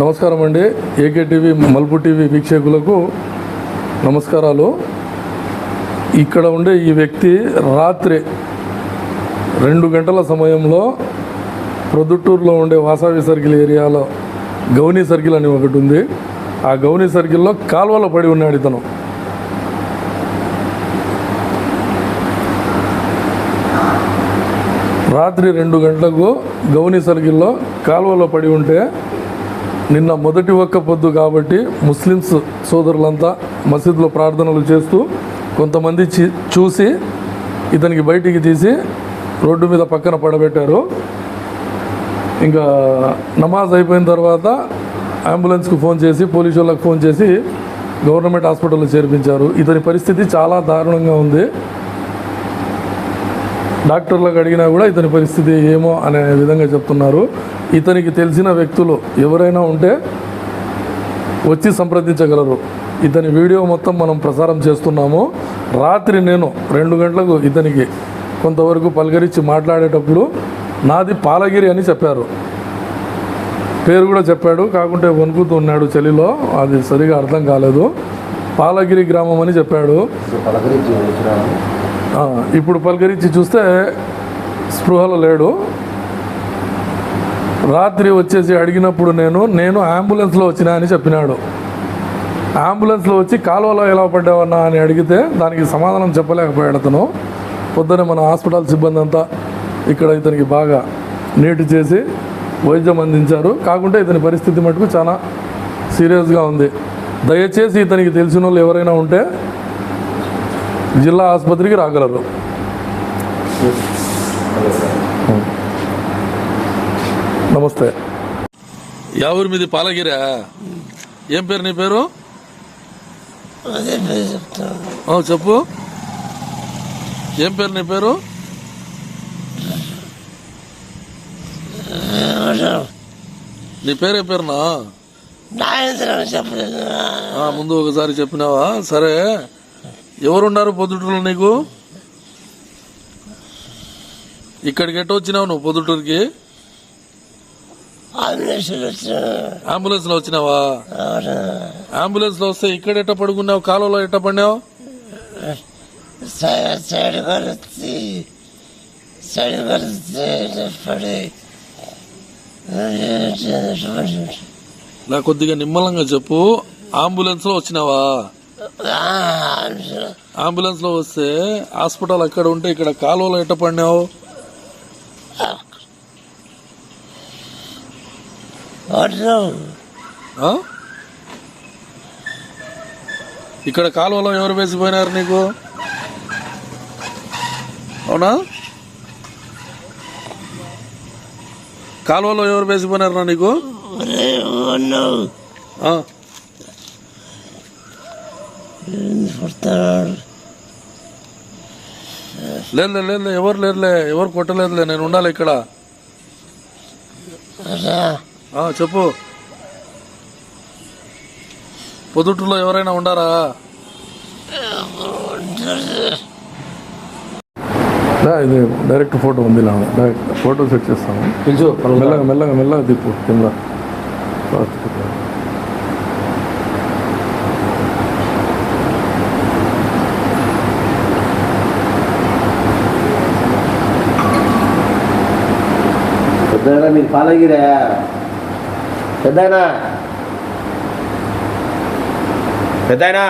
నమస్కారం అండి. AK TV మల్పు TV వీక్షకులకు నమస్కారాలు. ఇక్కడ ఉండే ఈ వ్యక్తి రాత్రి రెండు గంటల సమయంలో ప్రొద్దుటూరులో ఉండే వాసావి సర్కిల్ ఏరియాలో గౌనీ సర్కిల్ అని ఒకటి ఉంది. ఆ గౌనీ సర్కిల్లో కాల్వలో పడి ఉన్నాడు ఇతను. రాత్రి రెండు గంటలకు గౌనీ సర్కిల్లో కాలువలో పడి ఉంటే నిన్న మొదటి ఒక్క పొద్దు కాబట్టి ముస్లిమ్స్ సోదరులంతా మసీదులో ప్రార్థనలు చేస్తూ కొంతమంది చి- చూసి ఇతనికి బయటికి తీసి రోడ్డు మీద పక్కన పడబెట్టారు. ఇంకా నమాజ్ అయిపోయిన తర్వాత అంబులెన్స్కు ఫోన్ చేసి పోలీసు వాళ్ళకి ఫోన్ చేసి గవర్నమెంట్ హాస్పిటల్లో చేర్పించారు. ఇతని పరిస్థితి చాలా దారుణంగా ఉంది. డాక్టర్లకు అడిగినా కూడా ఇతని పరిస్థితి ఏమో అనే విధంగా చెప్తున్నారు. ఇతనికి తెలిసిన వ్యక్తులు ఎవరైనా ఉంటే వచ్చి సంప్రదించగలరు. ఇతని వీడియో మొత్తం మనం ప్రసారం చేస్తున్నాము. రాత్రి నేను రెండు గంటలకు ఇతనికి కొంతవరకు పలకరించి మాట్లాడేటప్పుడు నాది పాలగిరి అని చెప్పారు. పేరు కూడా చెప్పాడు. కాకుంటే వణుకుతూ ఉన్నాడు చలిలో. అది సరిగా అర్థం కాలేదు. పాలగిరి గ్రామం అని చెప్పాడు. ఇప్పుడు పలకరించి చూస్తే స్పృహలో లేడు. రాత్రి వచ్చేసి అడిగినప్పుడు నేను నేను అంబులెన్స్లో వచ్చినా అని చెప్పినాడు. అంబులెన్స్లో వచ్చి కాలువలో ఎలా పడ్డావన్నా అని అడిగితే దానికి సమాధానం చెప్పలేకపోయాడు అతను. పొద్దునే మన హాస్పిటల్ సిబ్బంది అంతా ఇక్కడ ఇతనికి బాగా నీటి చేసి వైద్యం అందించారు. కాకుంటే ఇతని పరిస్థితి మటుకు చాలా సీరియస్గా ఉంది. దయచేసి ఇతనికి తెలిసిన వాళ్ళు ఎవరైనా ఉంటే జిల్లా ఆసుపత్రికి రాగలరు. నమస్తే. ఎవరి మీది పాలగిరా? ఏం పేరు నీ పేరు? చెప్పు. ఏం పేరు నీ పేరు? నీ పేరే పేరునా? ముందు ఒకసారి చెప్పినావా? సరే. ఎవరున్నారు పొద్దుటూరులో నీకు? ఇక్కడికి ఎట్ట వచ్చినావు నువ్వు పొద్దుటూరుకి? అంబులెన్స్లో వచ్చినావా? అంబులెన్స్లో వస్తే ఇక్కడ ఎట్ట పడుకున్నావు? కాలువలో ఎట్ట పడినావు? నా కొద్దిగా నిమ్మలంగా చెప్పు. అంబులెన్స్లో వచ్చినావా? అంబులెన్స్లో వస్తే హాస్పిటల్ అక్కడ ఉంటే ఇక్కడ కాలువలో ఎట్ట పడినావు? ఇక్కడ కాలువలో ఎవరు వేసిపోయినారు నీకు? అవునా? కాలువలో ఎవరు వేసిపోయినారు నీకు? పుడతాడు లేదులే లేదులే ఎవరు లేదులే ఎవరు కొట్టలేదులే నేను ఉండాలి ఇక్కడ ఆ, చెప్పు పొద్దుటూరులో ఎవరైనా ఉండారా ఇది డైరెక్ట్ ఫోటో ఉంది ఇలా డైరెక్ట్ ఫోటో సెట్ చేస్తాను పిలుచు మెల్లగా మెల్లగా మెల్లగా తిప్పు కింద పెద్దయినా మీరు ఫాలో అయ్యిరా పెద్దయినా పెద్దయినా